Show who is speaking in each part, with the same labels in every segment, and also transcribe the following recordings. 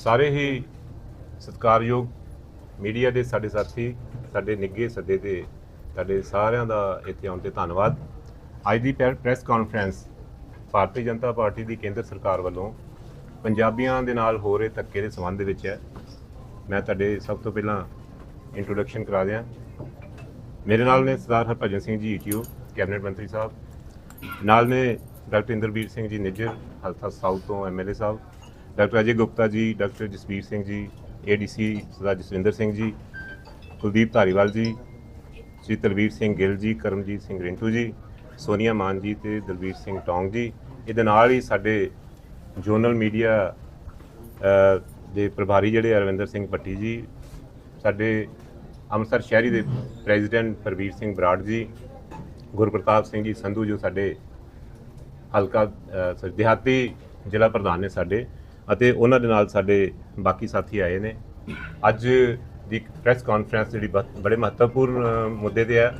Speaker 1: ਸਾਰੇ ਹੀ ਸਤਿਕਾਰਯੋਗ ਮੀਡੀਆ ਦੇ ਸਾਡੇ ਸਾਥੀ, ਸਾਡੇ ਨਿੱਗੇ ਸੱਦੇ ਤੇ ਸਾਡੇ ਸਾਰਿਆਂ ਦਾ ਇੱਥੇ ਆਉਣ ਤੇ ਧੰਨਵਾਦ। ਅੱਜ ਦੀ ਪ੍ਰੈ- press conference Bharatiya Janata party ਦੀ ਕੇਂਦਰ ਸਰਕਾਰ ਵੱਲੋਂ ਪੰਜਾਬੀਆਂ ਦੇ ਨਾਲ ਹੋ ਰਹੇ ਧੱਕੇ ਦੇ ਸੰਬੰਧ ਵਿੱਚ ਹੈ। ਮੈਂ ਤੁਹਾਡੇ ਸਭ ਤੋਂ ਪਹਿਲਾਂ ਇੰਟਰੋਡਕਸ਼ਨ ਕਰਾ ਦਿਆਂ। ਮੇਰੇ ਨਾਲ ਨੇ ਸਰਦਾਰ ਹਰਭਜਨ ਸਿੰਘ ਜੀ ਈਟੀਓ ਕੈਬਨਿਟ ਮੰਤਰੀ ਸਾਹਿਬ। ਨਾਲ ਨੇ ਡਾਕਟਰ ਇੰਦਰਬੀਰ ਸਿੰਘ ਜੀ, ਨਿੱਜਰ ਹਲਕਾ ਸਾਊਥ ਤੋਂ ਐਮਐਲਏ ਸਾਹਿਬ। Doctor Ajay Gupta ji, doctor Jasvir Singh ji ADC ਸਰਦਾਰ ਜਸਵਿੰਦਰ ਸਿੰਘ ਜੀ, ਕੁਲਦੀਪ ਧਾਰੀਵਾਲ ਜੀ, ਸ਼੍ਰੀ ਤਲਵੀਰ ਸਿੰਘ ਗਿੱਲ ਜੀ, ਕਰਮਜੀਤ ਸਿੰਘ ਰਿੰਟੂ ਜੀ, ਸੋਨੀਆ ਮਾਨ ਜੀ ਤੇ ਦਲਵੀਰ ਸਿੰਘ ਟੌਂਗ ਜੀ। ਇਹਦੇ ਨਾਲ ਹੀ ਸਾਡੇ ਜੋਨਲ ਮੀਡੀਆ ਦੇ ਪ੍ਰਭਾਰੀ ਜਿਹੜੇ ਅਰਵਿੰਦਰ ਸਿੰਘ ਪੱਟੀ ਜੀ, ਸਾਡੇ ਅੰਮ੍ਰਿਤਸਰ ਸ਼ਹਿਰੀ ਦੇ ਪ੍ਰੈਜ਼ੀਡੈਂਟ ਪ੍ਰਵੀਰ ਸਿੰਘ ਬਰਾੜ ਜੀ, ਗੁਰਪ੍ਰਤਾਪ ਸਿੰਘ ਜੀ ਸੰਧੂ ਜੋ ਸਾਡੇ ਹਲਕਾ ਦਿਹਾਤੀ ਜ਼ਿਲ੍ਹਾ ਪ੍ਰਧਾਨ ਨੇ ਸਾਡੇ। ਅਤੇ ਉਹਨਾਂ ਦੇ ਨਾਲ ਸਾਡੇ ਬਾਕੀ ਸਾਥੀ ਆਏ ਨੇ। ਅੱਜ ਦੀ ਪ੍ਰੈਸ ਕਾਨਫਰੰਸ ਜਿਹੜੀ ਬਹੁਤ- ਬੜੇ ਮਹੱਤਵਪੂਰਨ ਮੁੱਦੇ ਤੇ ਹੈ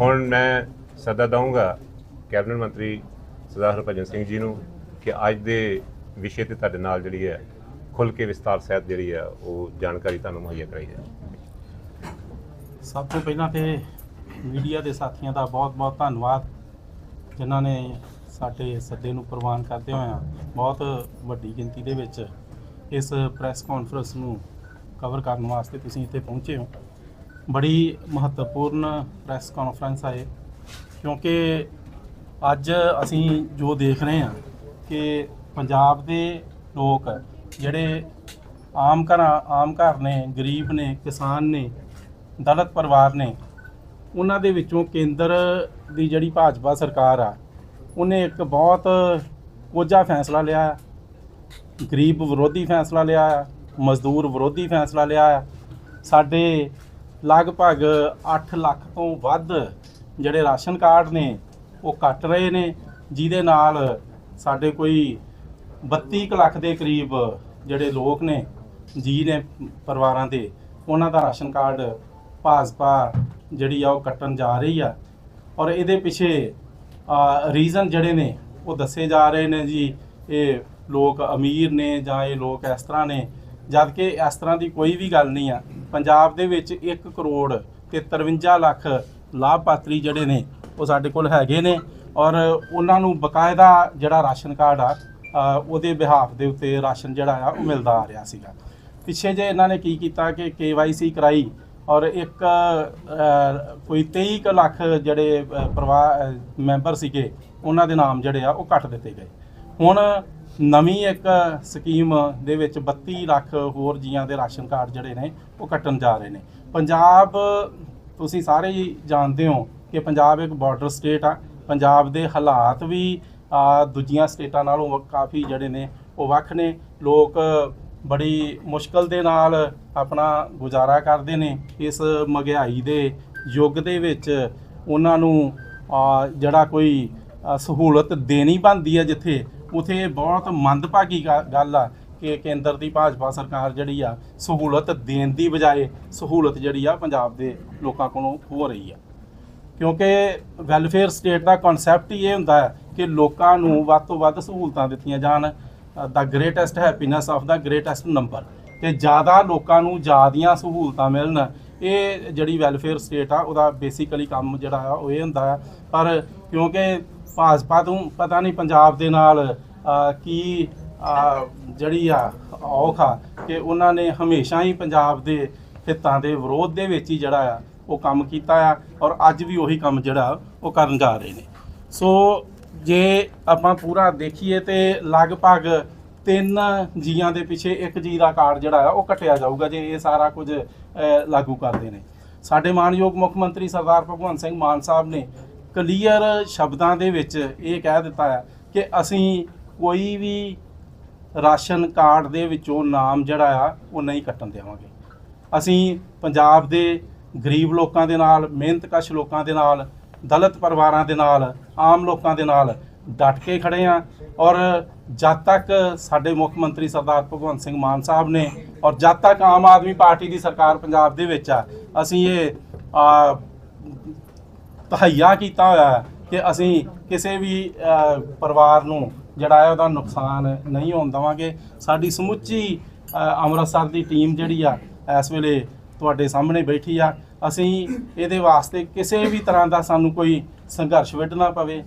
Speaker 1: ਹੁਣ ਮੈਂ ਸੱਦਾ ਦਊਂਗਾ ਕੈਬਨਿਟ ਮੰਤਰੀ ਸਰਦਾਰ ਹਰਭਜਨ ਸਿੰਘ ਜੀ ਨੂੰ ਕਿ ਅੱਜ ਦੇ ਵਿਸ਼ੇ ਤੇ ਤੁਹਾਡੇ ਨਾਲ ਜਿਹੜੀ ਹੈ ਖੁੱਲ ਕੇ ਵਿਸਤਾਰ ਸਹਿਤ ਜਿਹੜੀ ਹੈ, ਉਹ ਜਾਣਕਾਰੀ ਤੁਹਾਨੂੰ ਮੁਹੱਈਆ ਕਰਾਈ ਜਾਵੇ।
Speaker 2: ਸਭ ਤੋਂ ਪਹਿਲਾਂ ਤੇ ਮੀਡੀਆ ਦੇ ਸਾਥੀਆਂ ਦਾ ਬਹੁਤ-ਬਹੁਤ ਧੰਨਵਾਦ, ਜਿਨ੍ਹਾਂ ਨੇ ਸਾਡੇ ਸੱਦੇ ਨੂੰ ਪ੍ਰਵਾਨ ਕਰਦੇ ਹੋਇਆ ਬਹੁਤ ਵੱਡੀ ਗਿਣਤੀ ਦੇ ਵਿੱਚ ਇਸ ਪ੍ਰੈਸ ਕਾਨਫਰੰਸ ਨੂੰ ਕਵਰ ਕਰਨ ਵਾਸਤੇ ਤੁਸੀਂ ਇੱਥੇ ਪਹੁੰਚੇ ਹੋ। ਬੜੀ ਮਹੱਤਵਪੂਰਨ ਪ੍ਰੈਸ ਕਾਨਫਰੰਸ ਹੈ ਇਹ, ਕਿਉਂਕਿ ਅੱਜ ਅਸੀਂ ਜੋ ਦੇਖ ਰਹੇ ਹਾਂ ਕਿ ਪੰਜਾਬ ਦੇ ਲੋਕ ਜਿਹੜੇ ਆਮ ਘਰਾਂ ਆਮ ਘਰ ਨੇ ਗਰੀਬ ਨੇ ਕਿਸਾਨ ਨੇ ਦਲਿਤ ਪਰਿਵਾਰ ਨੇ ਉਹਨਾਂ ਦੇ ਵਿੱਚੋਂ ਕੇਂਦਰ ਦੀ ਜਿਹੜੀ ਭਾਜਪਾ ਸਰਕਾਰ ਆ ਉਹਨੇ ਇੱਕ ਬਹੁਤ ਕੋਝਾ ਫੈਸਲਾ ਲਿਆ ਹੈ। ਗਰੀਬ ਵਿਰੋਧੀ ਫੈਸਲਾ ਲਿਆ ਹੈ, ਮਜ਼ਦੂਰ ਵਿਰੋਧੀ ਫੈਸਲਾ ਲਿਆ ਹੈ। ਸਾਡੇ ਲਗਭਗ 8 ਲੱਖ ਤੋਂ ਵੱਧ ਜਿਹੜੇ ਰਾਸ਼ਨ ਕਾਰਡ ਨੇ ਉਹ ਕੱਟ ਰਹੇ ਨੇ ਜਿਹਦੇ ਨਾਲ ਸਾਡੇ ਕੋਈ 32 ਕੁ ਲੱਖ ਦੇ ਕਰੀਬ ਜਿਹੜੇ ਲੋਕ ਨੇ ਜੀ ਨੇ ਪਰਿਵਾਰਾਂ ਦੇ ਉਹਨਾਂ ਦਾ ਰਾਸ਼ਨ ਕਾਰਡ ਭਾਜਪਾ ਜਿਹੜੀ ਆ ਉਹ ਕੱਟਣ ਜਾ ਰਹੀ ਆ ਔਰ ਇਹਦੇ ਪਿੱਛੇ ਰੀਜ਼ਨ ਜਿਹੜੇ ਨੇ, ਉਹ ਦੱਸੇ ਜਾ ਰਹੇ ਨੇ ਜੀ, ਇਹ ਲੋਕ ਅਮੀਰ ਨੇ ਜਾਂ ਇਹ ਲੋਕ ਇਸ ਤਰ੍ਹਾਂ ਨੇ। ਜਦ ਕਿ ਇਸ ਤਰ੍ਹਾਂ ਦੀ ਕੋਈ ਵੀ ਗੱਲ ਨਹੀਂ ਆ। ਪੰਜਾਬ ਦੇ ਵਿੱਚ 1 ਕਰੋੜ ਤੇ 53 ਲੱਖ ਲਾਭਪਾਤਰੀ ਜਿਹੜੇ ਨੇ, ਉਹ ਸਾਡੇ ਕੋਲ ਹੈਗੇ ਨੇ ਔਰ ਉਹਨਾਂ ਨੂੰ ਬਕਾਇਦਾ ਜਿਹੜਾ ਰਾਸ਼ਨ ਕਾਰਡ ਆ, ਉਹਦੇ ਬਿਹਾਫ ਦੇ ਉੱਤੇ ਰਾਸ਼ਨ ਜਿਹੜਾ ਆ, ਉਹ ਮਿਲਦਾ ਆ ਰਿਹਾ ਸੀਗਾ। ਪਿੱਛੇ ਜੇ ਇਹਨਾਂ ਨੇ ਕੀ ਕੀਤਾ ਕਿ KYC ਕਰਾਈ ਔਰ ਇੱਕ ਕੋਈ 23 ਕੁ ਲੱਖ ਜਿਹੜੇ ਪਰਿਵਾਰ ਮੈਂਬਰ ਸੀਗੇ, ਉਹਨਾਂ ਦੇ ਨਾਮ ਜਿਹੜੇ ਆ, ਉਹ ਕੱਟ ਦਿੱਤੇ ਗਏ। ਹੁਣ ਨਵੀਂ ਇੱਕ ਸਕੀਮ ਦੇ ਵਿੱਚ 32 ਲੱਖ ਹੋਰ ਜੀਆਂ ਦੇ ਰਾਸ਼ਨ ਕਾਰਡ ਜਿਹੜੇ ਨੇ, ਉਹ ਕੱਟਣ ਜਾ ਰਹੇ ਨੇ। ਪੰਜਾਬ, ਤੁਸੀਂ ਸਾਰੇ ਹੀ ਜਾਣਦੇ ਹੋ ਕਿ ਪੰਜਾਬ ਇੱਕ ਬਾਰਡਰ ਸਟੇਟ ਆ। ਪੰਜਾਬ ਦੇ ਹਾਲਾਤ ਵੀ ਦੂਜੀਆਂ ਸਟੇਟਾਂ ਨਾਲੋਂ ਕਾਫੀ ਜਿਹੜੇ ਨੇ, ਉਹ ਵੱਖ ਨੇ। ਲੋਕ ਬੜੀ ਮੁਸ਼ਕਲ ਦੇ ਨਾਲ ਆਪਣਾ ਗੁਜ਼ਾਰਾ ਕਰਦੇ ਨੇ ਇਸ ਮਹਿੰਗਾਈ ਦੇ ਯੁੱਗ ਦੇ ਵਿੱਚ। ਉਹਨਾਂ ਨੂੰ ਜਿਹੜਾ ਕੋਈ ਆ, ਸਹੂਲਤ ਦੇਣੀ ਬਣਦੀ ਹੈ ਜਿੱਥੇ ਉਥੇ ਬਹੁਤ ਮੰਦਭਾਗੀ ਗ- ਗੱਲ ਆ ਕਿ ਕੇਂਦਰ ਦੀ ਭਾਜਪਾ ਸਰਕਾਰ ਜਿਹੜੀ ਆ ਸਹੂਲਤ ਦੇਣ ਦੀ ਬਜਾਏ ਸਹੂਲਤ ਜਿਹੜੀ ਆ ਪੰਜਾਬ ਦੇ ਲੋਕਾਂ ਕੋਲੋਂ ਹੋ ਰਹੀ ਆ। ਕਿਉਂਕਿ ਵੈਲਫੇਅਰ ਸਟੇਟ ਦਾ ਕਨਸੈਪਟ ਹੀ ਇਹ ਹੁੰਦਾ ਹੈ ਕਿ ਲੋਕਾਂ ਨੂੰ ਵੱਧ ਤੋਂ ਵੱਧ ਸਹੂਲਤਾਂ ਦਿੱਤੀਆਂ ਜਾਣ। The greatest happiness of the greatest number ਕਿ ਜ਼ਿਆਦਾ ਲੋਕਾਂ ਨੂੰ ਜ਼ਿਆਦੀਆਂ ਸਹੂਲਤਾਂ ਮਿਲਣ, ਇਹ ਜਿਹੜੀ ਵੈਲਫੇਅਰ ਸਟੇਟ ਆ, ਉਹਦਾ ਬੇਸਿਕਲੀ ਕੰਮ ਜਿਹੜਾ ਆ, ਉਹ ਇਹ ਹੁੰਦਾ ਆ। ਪਰ ਕਿਉਂਕਿ ਭਾਜਪਾ ਤੋਂ ਪਤਾ ਨਹੀਂ ਪੰਜਾਬ ਦੇ ਨਾਲ ਕੀ ਜਿਹੜੀ ਆ, ਔਖ ਆ ਕਿ ਉਹਨਾਂ ਨੇ ਹਮੇਸ਼ਾ ਹੀ ਪੰਜਾਬ ਦੇ ਹਿੱਤਾਂ ਦੇ ਵਿਰੋਧ ਦੇ ਵਿੱਚ ਹੀ ਜਿਹੜਾ ਆ, ਉਹ ਕੰਮ ਕੀਤਾ ਆ ਔਰ ਅੱਜ ਵੀ ਉਹੀ ਕੰਮ ਜਿਹੜਾ ਉਹ ਕਰਨ ਜਾ ਰਹੇ ਨੇ। ਸੋ ਜੇ ਆਪਾਂ ਪੂਰਾ ਦੇਖੀਏ ਤੇ ਲਗਭਗ ਤਿੰਨ ਜੀਆਂ ਦੇ ਪਿੱਛੇ ਇੱਕ ਜੀ ਦਾ ਕਾਰਡ ਜਿਹੜਾ ਆ, ਉਹ ਕੱਟਿਆ ਜਾਊਗਾ ਜੇ ਇਹ ਸਾਰਾ ਕੁਝ ਲਾਗੂ ਕਰਦੇ ਨੇ। ਸਾਡੇ ਮਾਨਯੋਗ ਮੁੱਖ ਮੰਤਰੀ ਸਰਦਾਰ ਭਗਵੰਤ ਸਿੰਘ ਮਾਨ ਸਾਹਿਬ ਨੇ ਕਲੀਅਰ ਸ਼ਬਦਾਂ ਦੇ ਵਿੱਚ ਇਹ ਕਹਿ ਦਿੱਤਾ ਹੈ ਕਿ ਅਸੀਂ ਕੋਈ ਵੀ ਰਾਸ਼ਨ ਕਾਰਡ ਦੇ ਵਿੱਚੋਂ ਨਾਮ ਜਿਹੜਾ ਆ, ਉਹ ਨਹੀਂ ਕੱਟਣ ਦੇਵਾਂਗੇ। ਅਸੀਂ ਪੰਜਾਬ ਦੇ ਗਰੀਬ ਲੋਕਾਂ ਦੇ ਨਾਲ, ਮਿਹਨਤਕਸ਼ ਲੋਕਾਂ ਦੇ ਨਾਲ, ਦਲਿਤ ਪਰਿਵਾਰਾਂ ਦੇ ਨਾਲ, ਆਮ ਲੋਕਾਂ ਦੇ ਨਾਲ ਡਟ ਕੇ ਖੜੇ ਆ ਔਰ ਜਦ ਤੱਕ ਸਾਡੇ ਮੁੱਖ ਮੰਤਰੀ ਸਰਦਾਰ ਭਗਵੰਤ ਸਿੰਘ ਮਾਨ ਸਾਹਿਬ ਨੇ ਔਰ ਜਦ ਤੱਕ ਆਮ ਆਦਮੀ ਪਾਰਟੀ ਦੀ ਸਰਕਾਰ ਪੰਜਾਬ ਦੇ ਵਿੱਚ ਆ ਅਸੀਂ ਇਹ ਆ, ਤਹਈਆ ਕੀਤਾ ਹੋਇਆ ਕਿ ਅਸੀਂ ਕਿਸੇ ਵੀ ਪਰਿਵਾਰ ਨੂੰ ਜਿਹੜਾ ਹੈ ਉਹਦਾ ਨੁਕਸਾਨ ਨਹੀਂ ਹੋਣ ਦੇਵਾਂਗੇ। ਸਾਡੀ ਸਮੁੱਚੀ ਅੰਮ੍ਰਿਤਸਰ ਦੀ ਟੀਮ ਜਿਹੜੀ ਆ ਇਸ ਵੇਲੇ ਤੁਹਾਡੇ ਸਾਹਮਣੇ ਬੈਠੀ ਆ। ਅਸੀਂ ਇਹਦੇ ਵਾਸਤੇ ਕਿਸੇ ਵੀ ਤਰ੍ਹਾਂ ਦਾ ਸਾਨੂੰ ਕੋਈ ਸੰਘਰਸ਼ ਵਿੱਢਣਾ ਪਵੇ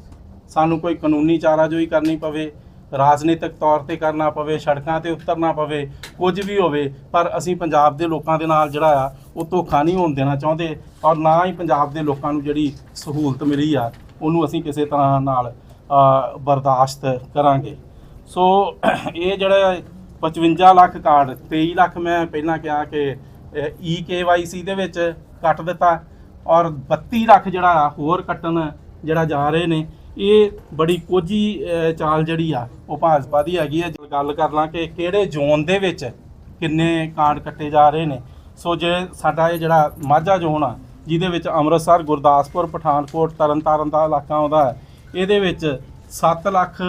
Speaker 2: ਸਾਨੂੰ ਕੋਈ ਕਾਨੂੰਨੀ ਚਾਰਾਜੋਈ ਕਰਨੀ ਪਵੇ, ਰਾਜਨੀਤਿਕ ਤੌਰ ਤੇ ਕਰਨਾ ਪਵੇ, ਸੜਕਾਂ ਤੇ ਉਤਰਨਾ ਪਵੇ, ਕੁਝ ਵੀ ਹੋਵੇ, ਪਰ ਅਸੀਂ ਪੰਜਾਬ ਦੇ ਲੋਕਾਂ ਦੇ ਨਾਲ ਜਿਹੜਾ ਆ, ਉਹ ਧੋਖਾ ਨਹੀਂ ਹੋਣ ਦੇਣਾ ਚਾਹੁੰਦੇ ਔਰ ਨਾ ਹੀ ਪੰਜਾਬ ਦੇ ਲੋਕਾਂ ਨੂੰ ਜਿਹੜੀ ਸਹੂਲਤ ਮਿਲੀ ਆ, ਉਹਨੂੰ ਅਸੀਂ ਕਿਸੇ ਤਰ੍ਹਾਂ ਨਾਲ ਬਰਦਾਸ਼ਤ ਕਰਾਂਗੇ। ਸੋ ਇਹ ਜਿਹੜਾ 55 ਲੱਖ ਕਾਰਡ 23 ਲੱਖ ਮੈਂ ਪਹਿਲਾਂ ਕਿਹਾ ਕਿ ਈ KYC ਦੇ ਵਿੱਚ ਕੱਟ ਦਿੱਤਾ ਔਰ 32 ਲੱਖ ਜਿਹੜਾ ਆ ਹੋਰ ਕੱਟਣ ਜਿਹੜਾ ਜਾ ਰਹੇ ਨੇ। ਇਹ ਬੜੀ ਕੋਝੀ ਅਹ, ਚਾਲ ਜਿਹੜੀ ਆ ਉਹ ਭਾਜਪਾ ਦੀ ਹੈਗੀ ਹੈ ਜੇ ਗੱਲ ਕਰ ਲਾਂ ਕਿ ਕਿਹੜੇ ਜ਼ੋਨ ਦੇ ਵਿੱਚ ਕਿੰਨੇ ਕਾਰਡ ਕੱਟੇ ਜਾ ਰਹੇ ਨੇ। ਸੋ ਜੇ ਸਾਡਾ ਇਹ ਜਿਹੜਾ ਮਾਝਾ ਜ਼ੋਨ ਆ ਜਿਹਦੇ ਵਿੱਚ ਅੰਮ੍ਰਿਤਸਰ ਗੁਰਦਾਸਪੁਰ ਪਠਾਨਕੋਟ ਤਰਨਤਾਰਨ ਦਾ ਇਲਾਕਾ ਆਉਂਦਾ ਹੈ ਇਹਦੇ ਵਿੱਚ 7 ਲੱਖ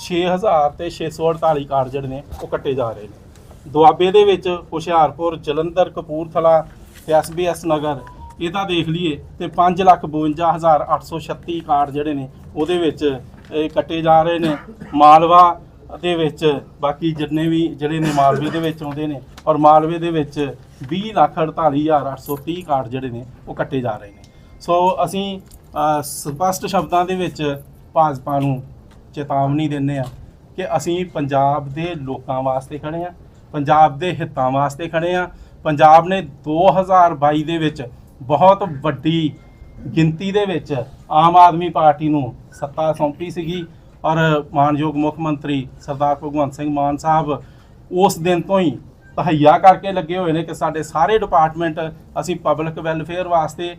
Speaker 2: 6000 ਤੇ 648 ਕਾਰਡ ਜਿਹੜੇ ਨੇ ਉਹ ਕੱਟੇ ਜਾ ਰਹੇ ਨੇ। ਦੁਆਬੇ ਦੇ ਵਿੱਚ ਹੁਸ਼ਿਆਰਪੁਰ ਜਲੰਧਰ ਕਪੂਰਥਲਾ ਤੇ ਐਸਬੀਐਸ ਨਗਰ ਇਹਦਾ ਦੇਖ ਲਈਏ ਤੇ 552836 ਕਾਰਡ ਜਿਹੜੇ ਨੇ ਉਹਦੇ ਵਿੱਚ ਇਹ ਕੱਟੇ ਜਾ ਰਹੇ ਨੇ। ਮਾਲਵਾ ਦੇ ਵਿੱਚ ਬਾਕੀ ਜਿੰਨੇ ਵੀ ਜਿਹੜੇ ਨੇ ਮਾਲਵੇ ਦੇ ਵਿੱਚ ਆਉਂਦੇ ਨੇ ਔਰ ਮਾਲਵੇ ਦੇ ਵਿੱਚ 2048830 ਕਾਰਡ ਜਿਹੜੇ ਨੇ ਉਹ ਕੱਟੇ ਜਾ ਰਹੇ ਨੇ। ਸੋ ਅਸੀਂ ਅ, ਸਪਸ਼ਟ ਸ਼ਬਦਾਂ ਦੇ ਵਿੱਚ ਭਾਜਪਾ ਨੂੰ ਚੇਤਾਵਨੀ ਦਿੰਦੇ ਆ ਕਿ ਅਸੀਂ ਪੰਜਾਬ ਦੇ ਲੋਕਾਂ ਵਾਸਤੇ ਖੜੇ ਆ ਪੰਜਾਬ ਦੇ ਹਿੱਤਾਂ ਵਾਸਤੇ ਖੜੇ ਆ ਪੰਜਾਬ ਨੇ 2022 ਦੇ ਵਿੱਚ ਬਹੁਤ ਵੱਡੀ ਗਿਣਤੀ ਦੇ ਵਿੱਚ ਆਮ ਆਦਮੀ ਪਾਰਟੀ ਨੂੰ ਸੱਤਾ ਸੌਂਪੀ ਸੀਗੀ ਔਰ ਮਾਨਯੋਗ ਮੁੱਖ ਮੰਤਰੀ ਸਰਦਾਰ ਭਗਵੰਤ ਸਿੰਘ ਮਾਨ ਸਾਹਿਬ ਉਸ ਦਿਨ ਤੋਂ ਹੀ ਤਹਈਆ ਕਰਕੇ ਲੱਗੇ ਹੋਏ ਨੇ ਕਿ ਸਾਡੇ ਸਾਰੇ ਡਿਪਾਰਟਮੈਂਟ ਅਸੀਂ ਪਬਲਿਕ ਵੈਲਫੇਅਰ ਵਾਸਤੇ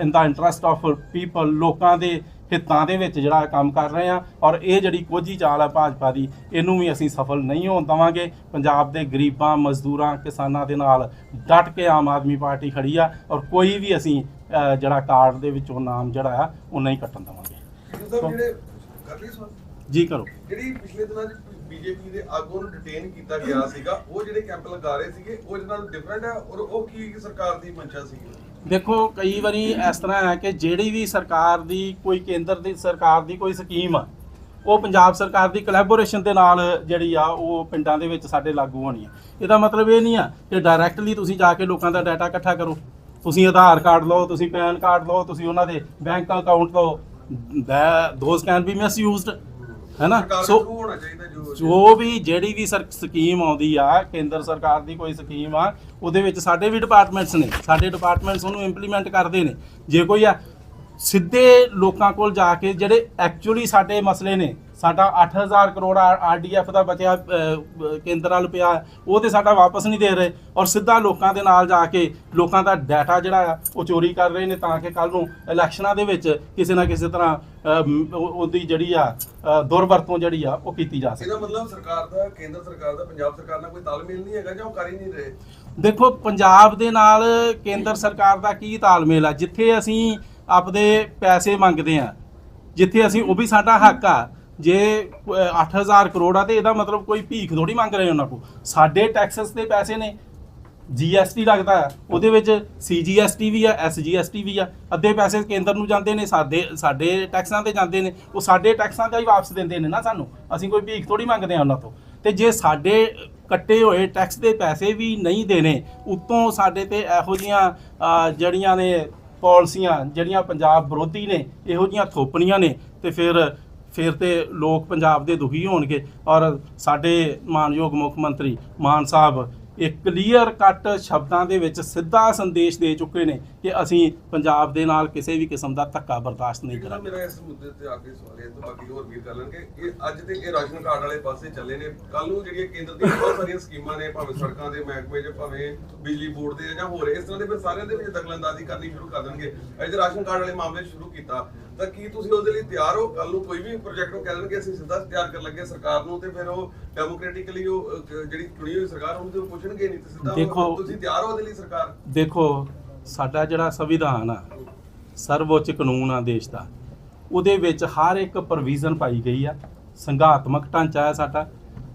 Speaker 2: in the interest of people ਲੋਕਾਂ ਦੇ ਹਿੱਤਾਂ ਦੇ ਵਿੱਚ ਜਿਹੜਾ ਕੰਮ ਕਰ ਰਹੇ ਆ ਔਰ ਇਹ ਜਿਹੜੀ ਕੋਝੀ ਚਾਲ ਹੈ ਭਾਜਪਾ ਦੀ, ਇਹਨੂੰ ਵੀ ਅਸੀਂ ਸਫਲ ਨਹੀਂ ਹੋਣ ਦੇਵਾਂਗੇ। ਪੰਜਾਬ ਦੇ ਗਰੀਬਾਂ, ਮਜ਼ਦੂਰਾਂ, ਕਿਸਾਨਾਂ ਦੇ ਨਾਲ ਡਟ ਕੇ ਆਮ ਆਦਮੀ ਪਾਰਟੀ ਖੜੀ ਆ ਔਰ ਕੋਈ ਵੀ ਅਸੀਂ ਅ, ਜਿਹੜਾ ਕਾਰਡ ਦੇ ਵਿੱਚੋਂ ਨਾਮ ਜਿਹੜਾ ਆ ਉਹ ਨਹੀਂ ਕੱਟਣ ਦੇਵਾਂਗੇ।
Speaker 3: ਸਾਹਿਬ ਜਿਹੜੇ ਕਰ ਲਈ ਸਵਾਲ?
Speaker 2: ਜੀ ਕਰੋ।
Speaker 3: ਜਿਹੜੀ ਪਿਛਲੇ ਦਿਨਾਂ 'ਚ ਬੀਜੇਪੀ ਦੇ ਆਗੂ ਨੂੰ ਡਿਟੇਨ ਕੀਤਾ ਗਿਆ ਸੀਗਾ ਉਹ ਜਿਹੜੇ ਕੈਂਪ ਲਗਾ ਰਹੇ ਸੀਗੇ ਉਹ ਇਹਦੇ ਨਾਲ ਡਿਫਰੈਂਟ ਹੈ ਔਰ ਉਹ ਕੀ ਸਰਕਾਰ ਦੀ ਮਨਸ਼ਾ ਸੀਗੀ
Speaker 2: ਦੇਖੋ ਕਈ ਵਾਰੀ ਇਸ ਤਰ੍ਹਾਂ ਹੈ ਕਿ ਜਿਹੜੀ ਵੀ ਸਰਕਾਰ ਦੀ ਕੋਈ ਕੇਂਦਰ ਦੀ ਸਰਕਾਰ ਦੀ ਕੋਈ ਸਕੀਮ ਆ ਉਹ ਪੰਜਾਬ ਸਰਕਾਰ ਦੀ ਕੋਲੈਬੋਰੇਸ਼ਨ ਦੇ ਨਾਲ ਜਿਹੜੀ ਆ ਉਹ ਪਿੰਡਾਂ ਦੇ ਵਿੱਚ ਸਾਡੇ ਲਾਗੂ ਹੋਣੀ ਆ। ਇਹਦਾ ਮਤਲਬ ਇਹ ਨਹੀਂ ਆ ਕਿ ਡਾਇਰੈਕਟਲੀ ਤੁਸੀਂ ਜਾ ਕੇ ਲੋਕਾਂ ਦਾ ਡਾਟਾ ਇਕੱਠਾ ਕਰੋ। ਤੁਸੀਂ ਆਧਾਰ ਕਾਰਡ ਲਓ ਤੁਸੀਂ ਪੈਨ ਕਾਰਡ ਲਓ ਤੁਸੀਂ ਉਹਨਾਂ ਦੇ ਬੈਂਕ ਅਕਾਊਂਟ ਲਓ ਦੋਸ ਕੈਨ ਬੀ ਮਿਸਯੂਜ਼ਡ ਹੈ ਨਾ ਸੋ
Speaker 3: ਜੋ
Speaker 2: ਵੀ ਜਿਹੜੀ ਵੀ ਸਰ- ਸਕੀਮ ਆਉਂਦੀ ਆ ਕੇਂਦਰ ਸਰਕਾਰ ਦੀ ਕੋਈ ਸਕੀਮ ਆ ਉਹਦੇ ਵਿੱਚ ਸਾਡੇ ਵੀ ਡਿਪਾਰਟਮੈਂਟਸ ਨੇ ਸਾਡੇ ਡਿਪਾਰਟਮੈਂਟਸ ਉਹਨੂੰ ਇੰਪਲੀਮੈਂਟ ਕਰਦੇ ਨੇ। ਜੇ ਕੋਈ ਆ ਸਿੱਧੇ ਲੋਕਾਂ ਕੋਲ ਜਾ ਕੇ ਜਿਹੜੇ ਐਕਚੁਅਲੀ ਸਾਡੇ ਮਸਲੇ ਨੇ ਸਾਡਾ 8000 ਕਰੋੜ ਆਰਡੀਐਫ ਦਾ ਬਚਿਆ ਕੇਂਦਰ ਵੱਲ ਪਿਆ ਉਹ ਤੇ ਸਾਡਾ ਵਾਪਸ ਨਹੀਂ ਦੇ ਰਹੇ। ਔਰ ਸਿੱਧਾ ਲੋਕਾਂ ਦੇ ਨਾਲ ਜਾ ਕੇ ਲੋਕਾਂ ਦਾ ਡਾਟਾ ਜਿਹੜਾ ਆ ਉਹ ਚੋਰੀ ਕਰ ਰਹੇ ਨੇ ਤਾਂ ਕਿ ਕੱਲ ਨੂੰ ਇਲੈਕਸ਼ਨਾਂ ਦੇ ਵਿੱਚ ਕਿਸੇ ਨਾ ਕਿਸੇ ਤਰ੍ਹਾਂ ਉਹਦੀ ਜਿਹੜੀ ਆ ਦੁਰਵਰਤੋਂ ਜਿਹੜੀ ਆ ਉਹ ਕੀਤੀ ਜਾ ਸਕੇ
Speaker 3: ਇਹਦਾ ਮਤਲਬ ਸਰਕਾਰ ਦਾ ਕੇਂਦਰ ਸਰਕਾਰ ਦਾ ਪੰਜਾਬ ਸਰਕਾਰ ਨਾਲ ਕੋਈ ਤਾਲਮੇਲ ਨਹੀਂ ਹੈਗਾ ਜਾਂ ਉਹ ਕਰ ਹੀ ਨਹੀਂ ਰਹੇ?
Speaker 2: ਦੇਖੋ ਪੰਜਾਬ ਦੇ ਨਾਲ ਕੇਂਦਰ ਸਰਕਾਰ ਦਾ ਕੀ ਤਾਲਮੇਲ ਆ? ਜਿੱਥੇ ਅਸੀਂ ਆਪਦੇ ਪੈਸੇ ਮੰਗਦੇ ਆ ਜਿੱਥੇ ਅਸੀਂ ਉਹ ਵੀ ਸਾਡਾ ਹੱਕ ਆ। ਜੇ ਅਹ, 8000 ਕਰੋੜ ਆ ਤੇ ਇਹਦਾ ਮਤਲਬ ਕੋਈ ਭੀਖ ਥੋੜੀ ਮੰਗ ਰਹੇ ਉਹਨਾਂ ਕੋ ਸਾਡੇ ਟੈਕਸਸ ਦੇ ਪੈਸੇ ਨੇ। ਜੀਐਸਟੀ ਲੱਗਦਾ ਉਹਦੇ ਵਿੱਚ ਸੀਜੀਐਸਟੀ ਵੀ ਆ ਐਸਜੀਐਸਟੀ ਵੀ ਆ। ਅੱਧੇ ਪੈਸੇ ਕੇਂਦਰ ਨੂੰ ਜਾਂਦੇ ਨੇ ਸਾਡੇ ਸਾਡੇ ਟੈਕਸਾਂ ਤੇ ਜਾਂਦੇ ਨੇ। ਉਹ ਸਾਡੇ ਟੈਕਸਾਂ ਦਾ ਹੀ ਵਾਪਸ ਦਿੰਦੇ ਨੇ ਨਾ ਸਾਨੂੰ। ਅਸੀਂ ਕੋਈ ਭੀਖ ਥੋੜੀ ਮੰਗਦੇ ਆ ਉਹਨਾਂ ਤੋਂ। ਤੇ ਜੇ ਸਾਡੇ ਕੱਟੇ ਹੋਏ ਟੈਕਸ ਦੇ ਪੈਸੇ ਵੀ ਨਹੀਂ ਦੇਣੇ ਉਤੋਂ ਸਾਡੇ ਤੇ ਇਹੋ ਜੀਆਂ ਜਿਹੜੀਆਂ ਨੇ ਪਾਲਿਸੀਆਂ ਜਿਹੜੀਆਂ ਪੰਜਾਬ ਵਿਰੋਧੀ ਨੇ ਇਹੋ ਜੀਆਂ ਥੋਪਣੀਆਂ ਨੇ ਤੇ ਫਿਰ ਫਿਰ ਤੇ ਲੋਕ ਪੰਜਾਬ ਦੇ ਦੁਖੀ ਹੋਣਗੇ। ਔਰ ਸਾਡੇ ਮਾਨਯੋਗ ਮੁੱਖ ਮੰਤਰੀ ਮਾਨ ਸਾਹਿਬ ਇੱਕ ਕਲੀਅਰ ਕੱਟ ਸ਼ਬਦਾਂ ਦੇ ਵਿੱਚ ਸਿੱਧਾ ਸੰਦੇਸ਼ ਦੇ ਚੁੱਕੇ ਨੇ ਕਿ ਅਸੀਂ ਪੰਜਾਬ ਦੇ ਨਾਲ ਕਿਸੇ ਵੀ ਕਿਸਮ ਦਾ ਧੱਕਾ ਬਰਦਾਸ਼ਤ ਨਹੀਂ ਕਰਾਂਗੇ।
Speaker 3: ਮੇਰਾ ਇਸ ਮੁੱਦੇ ਤੇ ਆਖਰੀ ਸਵਾਲ ਹੈ ਤੋਂ ਬਾਕੀ ਹੋਰ ਵੀ ਕਰ ਲੈਣਗੇ ਇਹ ਅੱਜ ਤੇ ਇਹ ਰਾਸ਼ਨ ਕਾਰਡ ਵਾਲੇ ਪਾਸੇ ਚੱਲੇ ਨੇ। ਕੱਲ ਨੂੰ ਜਿਹੜੀਆਂ ਕੇਂਦਰ ਦੀਆਂ ਬਹੁਤ ਸਾਰੀਆਂ ਸਕੀਮਾਂ ਨੇ ਭਾਵੇਂ ਸੜਕਾਂ ਦੇ ਮਹਿਕਮੇ 'ਚ ਭਾਵੇਂ ਬਿਜਲੀ ਬੋਰਡ ਦੇ ਜਾਂ ਹੋਰ ਇਸ ਤਰ੍ਹਾਂ ਦੇ ਫਿਰ ਸਾਰਿਆਂ ਦੇ ਵਿੱਚ ਦਖਲਅੰਦਾਜ਼ੀ ਕਰਨੀ ਸ਼ੁਰੂ ਕਰ ਦੇਣਗੇ। ਅੱਜ ਰਾਸ਼ਨ ਕਾਰਡ ਵਾਲੇ ਮਾਮਲੇ ਸ਼ੁਰੂ ਕੀਤਾ। ਤਾਂ ਕੀ ਤੁਸੀਂ ਉਹਦੇ ਲਈ ਤਿਆਰ ਹੋ? ਕੱਲ ਨੂੰ ਕੋਈ ਵੀ ਪ੍ਰੋਜੈਕਟ ਨੂੰ ਕਹਿ ਦੇਣਗੇ ਅਸੀਂ ਸਿੱਧਾ ਤਿਆਰ ਕਰਨ ਲੱਗੇ ਸਰਕਾਰ ਨੂੰ ਤੇ ਫਿਰ ਉਹ ਡੈਮੋਕ੍ਰੈਟਿਕਲੀ ਉਹ ਜਿਹੜੀ ਚੁਣੀ ਹੋਈ ਸਰਕਾਰ ਉਹਨੂੰ ਤੇ ਉਹ ਪੁੱਛਣਗੇ ਨਹੀਂ ਤੇ ਸਿੱਧਾ ਉਹ-
Speaker 2: ਦੇਖੋ-
Speaker 3: ਤੁਸੀਂ ਤਿਆਰ ਹੋ ਉਹਦੇ ਲਈ ਸਰਕਾਰ।
Speaker 2: ਦੇਖੋ ਸਾਡਾ ਜਿਹੜਾ ਸੰਵਿਧਾਨ ਆ ਸਰਵਉੱਚ ਕਾਨੂੰਨ ਆ ਦੇਸ਼ ਦਾ ਉਹਦੇ ਵਿੱਚ ਹਰ ਇੱਕ ਪ੍ਰੋਵੀਜ਼ਨ ਪਾਈ ਗਈ ਆ। ਸੰਘਾਤਮਕ ਢਾਂਚਾ ਹੈ ਸਾਡਾ।